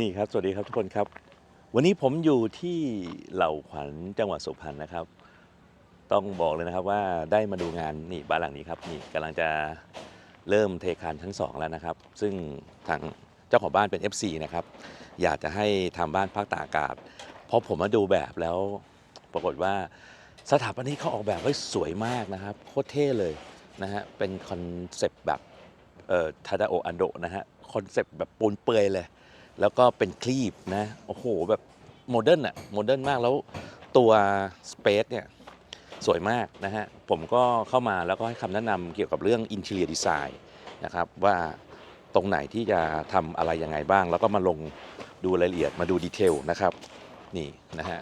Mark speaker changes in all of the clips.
Speaker 1: นี่ครับ สวัสดีครับทุกคนครับ วันนี้ผมอยู่ที่เหล่าขวัญจังหวัดสุพรรณนะครับ ต้องบอกเลยนะครับว่าได้มาดูงานนี่บ้านหลังนี้ครับนี่กำลังจะเริ่มเทคานชั้น 2 แล้วนะครับ ซึ่งทางเจ้าของบ้านเป็น FC นะครับ อยากจะให้ทำบ้านพักตากอากาศพอผมมาดูแบบแล้ว ปรากฏว่าสถาปนิกเขาออกแบบไว้สวยมากนะครับโคตรเท่เลยนะฮะเป็นคอนเซปต์แบบเอ่อทาดาโออันโดนะฮะคอนเซปต์แบบปูนเปื่อยเลย แล้วก็เป็นคลีปนะ โอ้โห แบบโมเดิร์นอะโมเดิร์นมากแล้วตัวสเปซเนี่ยสวยมากนะฮะ ผมก็เข้ามาแล้วก็ให้คำแนะนำเกี่ยวกับเรื่อง Interior Design นะครับ ว่าตรงไหนที่จะทำอะไรยังไงบ้าง แล้วก็มาลงดูรายละเอียดมาดูดีเทลนะครับ นี่นะฮะ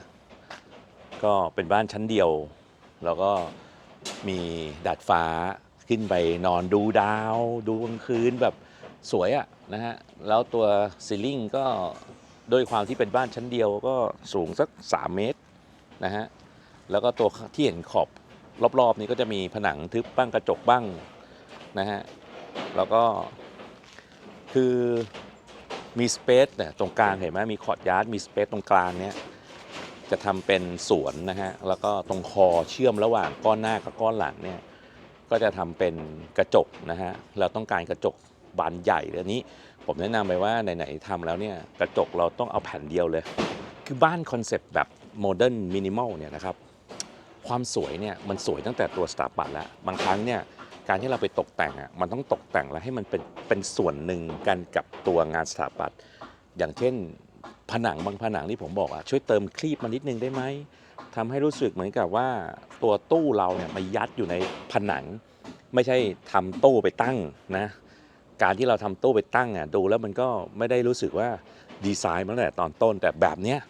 Speaker 1: ก็เป็นบ้านชั้นเดียว แล้วก็มีดาดฟ้าขึ้นไปนอนดูดาว ดูกลางคืนแบบ สวยอะนะฮะแล้วตัวซีลิ่งก็ด้วยความที่เป็นบ้านชั้นเดียวก็สูงสัก 3 เมตรนะฮะแล้วก็ตัวที่เห็นขอบรอบๆนี้ก็จะมีผนังทึบบ้างกระจกบ้างนะฮะแล้วก็คือมีสเปซเนี่ยตรงกลางเห็นไหมมีคอร์ดยาร์ดมีสเปซตรงกลางเนี้ยจะทำเป็นสวนนะฮะแล้วก็ตรงคอเชื่อมระหว่างก้อนหน้ากับก้อนหลังเนี่ยก็จะทำเป็นกระจกนะฮะเราต้องการกระจก บานใหญ่เลยอันนี้ ผมแนะนำไปว่าไหนๆทำแล้วเนี่ยกระจกเราต้องเอาแผ่นเดียวเลย คือบ้านคอนเซปต์แบบโมเดิร์นมินิมอลเนี่ยนะครับความสวยเนี่ยมันสวยตั้งแต่ตัวสถาปัตย์แล้ว บางครั้งเนี่ยการที่เราไปตกแต่งอะมันต้องตกแต่งแล้วให้มันเป็นเป็นส่วนหนึ่งกันกับตัวงานสถาปัตย์อย่างเช่นผนังบางผนังที่ผมบอกอะช่วยเติมคลีปมานิดนึงได้ไหมทำให้รู้สึกเหมือนกับว่าตัวตู้เราเนี่ยมายัดอยู่ในผนัง ไม่ใช่ทำตู้ไปตั้งนะ การที่เราทำตู้ไปตั้งอะดูแล้วมันก็ไม่ได้รู้สึกว่าดีไซน์มาตั้งแต่ตอนต้น แต่แบบเนี้ย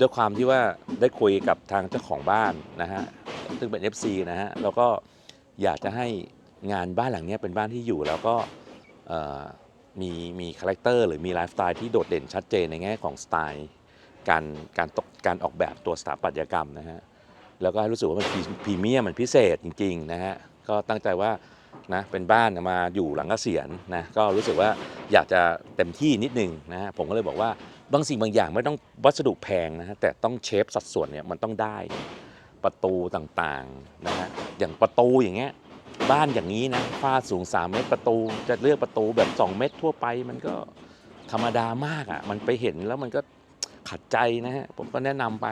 Speaker 1: ด้วยความที่ว่าได้คุยกับทางเจ้าของบ้านนะฮะซึ่งเป็น FC นะฮะแล้วก็อยากจะให้งานบ้านหลังนี้เป็นบ้านที่อยู่แล้วก็มีมีคาแรคเตอร์หรือมีไลฟ์สไตล์ที่โดดเด่นชัดเจนในแง่ของสไตล์การการตกการออกแบบตัวสถาปัตยกรรมนะฮะแล้วก็ให้รู้สึกว่ามันพรีเมียมมันพิเศษจริง ๆ นะฮะก็ตั้งใจว่า นะเป็นบ้านมาอยู่หลังเกษียณนะก็รู้สึกว่าอยากจะเต็มที่นิดนึงนะฮะผมก็เลยบอกว่าบางสิ่งบางอย่างไม่ต้องวัสดุแพงนะฮะแต่ต้องเชฟสัดส่วนเนี่ยมันต้องได้ประตูต่างๆนะฮะอย่างประตูอย่างเงี้ยบ้านอย่างนี้นะฝ้าสูง 3 เมตรประตูจะเลือกประตูแบบ 2 เมตรทั่วไปมันก็ธรรมดามากอะ่ะมันไปเห็นแล้วมันก็ขัดใจนะฮะผมก็แนะนำไป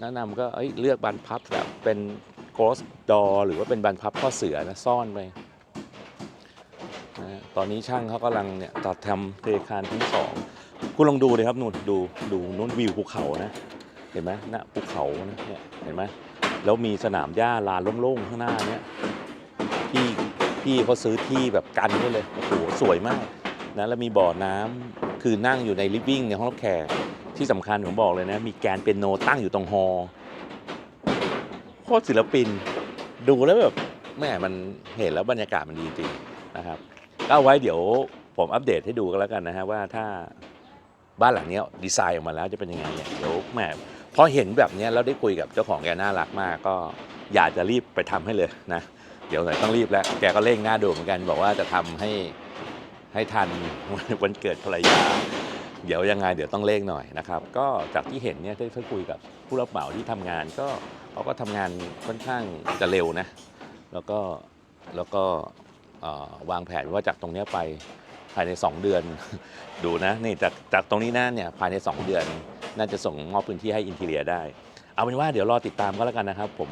Speaker 1: แนะนำก็เอ้ยเลือกบานพับแบบเป็น ghost door หรือว่าเป็นบานพับข้อเสือนะซ่อนไปนะฮะตอนนี้ช่างเขากำลังเนี่ยตัดทำเทคานที่สองคุณลองดูเลยครับนู่นดูดูนู่นวิวภูเขานะเห็นไหมน้าภูเขานะเนี่ยเห็นไหมแล้วมีสนามหญ้าลานโล่งๆข้างหน้าเนี่ยพี่พี่เขาซื้อที่แบบกันไว้เลยโอ้โหสวยมากนะแล้วมีบ่อน้ำคือนั่งอยู่ในลิฟวิ่งในห้องรับแขกที่สำคัญผมบอกเลยนะ มีแกนเปียโนตั้งอยู่ตรงฮอ คตรศิลปิน ดูแล้วแบบแม่มันเห็นแล้วบรรยากาศมันดีจริงนะครับก็เอาไว้เดี๋ยวผมอัปเดตให้ดูกันแล้วกันนะฮะว่าถ้าบ้านหลังนี้ดีไซน์ออกมาแล้วจะเป็นยังไงเนี่ยเดี๋ยวแหมพอเห็นแบบนี้แล้วได้คุยกับเจ้าของแกน่ารักมาก ก็อยากจะรีบไปทำให้เลยนะเดี๋ยวหน่อยต้องรีบแล้ว แกก็เร่งหน้าดูเหมือนกัน บอกว่าจะทำให้ให้ทันวันเกิดภรรยา เดี๋ยวยังไงเดี๋ยวต้องเร่งหน่อยนะครับ ก็จากที่เห็นเนี่ยได้คุยกับผู้รับเหมาที่ทำงานก็เขาก็ทำงานค่อนข้างจะเร็วนะ แล้วก็แล้วก็วางแผนว่าจากตรงนี้ไปภายใน 2 เดือน ดูนะนี่จากจากตรงนี้นะเนี่ยภายใน 2 เดือน น่าจะส่งมอบพื้นที่ให้อินทีเรียได้ เอาเป็นว่าเดี๋ยวรอติดตามก็แล้วกันนะครับ ผม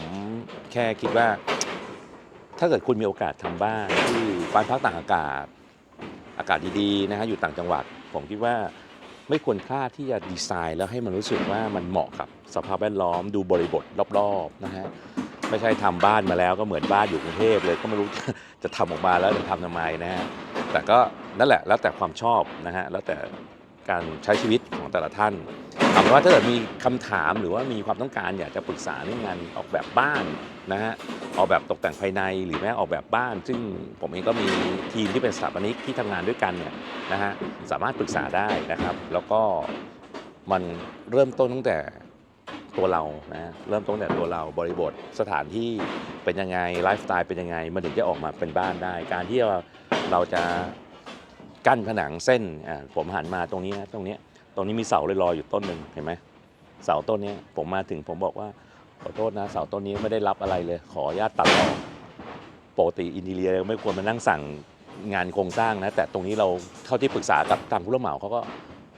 Speaker 1: แค่คิดว่า ถ้าเกิดคุณมีโอกาสทำบ้านที่บ้านพักต่างอากาศ อากาศดีๆนะฮะอยู่ต่างจังหวัด ผมคิดว่า ไม่ควรพลาดที่จะดีไซน์แล้วให้มันรู้สึกว่ามันเหมาะกับสภาพแวดล้อมดูบริบทรอบๆนะฮะไม่ใช่ทำบ้านมาแล้วก็เหมือนบ้านอยู่กรุงเทพเลยก็ไม่รู้จะทำออกมาแล้วจะทำทำไมนะฮะแต่ก็นั่นแหละแล้วแต่ความชอบนะฮะแล้วแต่การใช้ชีวิตของแต่ละท่านเอาเป็นว่าถ้าเกิดมีคำถามหรือว่ามีความต้องการอยากจะปรึกษาเรื่องงานออกแบบบ้านนะฮะออกแบบตกแต่งภายในหรือแม้ออกแบบบ้าน ซึ่งผมเองก็มีทีมที่เป็นสถาปนิกที่ทำงานด้วยกันเนี่ยนะฮะสามารถปรึกษาได้นะครับ แล้วก็มันเริ่มต้นตั้งแต่ตัวเรานะเริ่มต้นแต่ตัวเราบริบทสถานที่เป็นยังไงไลฟ์สไตล์เป็นยังไงมันถึงจะออกมาเป็นบ้านได้ การที่เราจะกั้นผนังเส้นผมหันมาตรงนี้นะตรงนี้ รงนี้มีเสาลอยๆอยู่ต้นหนึ่งเห็นไหมเสาต้นนี้ผมมาถึงผมบอกว่าขอโทษนะเสาต้นนี้ไม่ได้รับอะไรเลย ขออนุญาตตัดออกปกติอินเรียไม่ควรมานั่งสั่งงานโครงสร้างนะ แต่ตรงนี้เราเข้าที่ปรึกษากับทางผู้รับเหมาเขาก็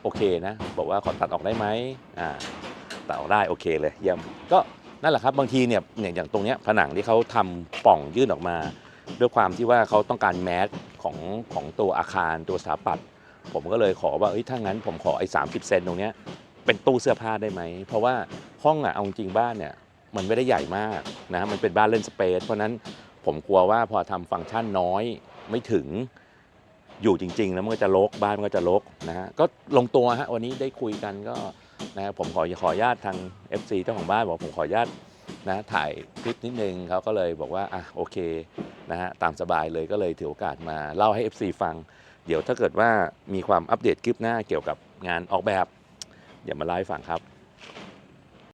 Speaker 1: โอเคนะ บอกว่าขอตัดออกได้ไหมอ่าตัดออกได้โอเคเลยเยี่ยมก็นั่นแหละครับบางทีเนี่ยอย่างตรงนี้ผนังที่เขาทำป่องยื่นออกมา ด้วยความที่ว่าเขาต้องการแมสของของตัวอาคารตัวสถาปัตย์ ผมก็เลยขอว่าเอ้ยถ้างั้นผมขอไอ้สามสิบเซนตรงเนี้ยเป็นตู้เสื้อผ้าได้ไหม เพราะว่าห้องอะเอาจริงบ้านเนี่ยมันไม่ได้ใหญ่มากนะมันเป็นบ้านเล่นสเปซเพราะนั้นผมกลัวว่าพอทำฟังก์ชันน้อยไม่ถึงอยู่จริง ๆ แล้วมันก็จะรกบ้านมันก็จะรกนะฮะก็ลงตัวฮะวันนี้ได้คุยกันก็นะฮะผมขอขอญาตทาง FC เจ้าของบ้านบอกผมขอญาตนะถ่ายคลิปนิดนึงเขาก็เลยบอกว่าอะโอเคนะฮะตามสบายเลยก็เลยถือโอกาสมาเล่าให้ FC ฟัง เดี๋ยวถ้าเกิดว่ามีความอัปเดตคลิปหน้าเกี่ยวกับงานออกแบบ อย่ามาไลฟ์ฟังครับ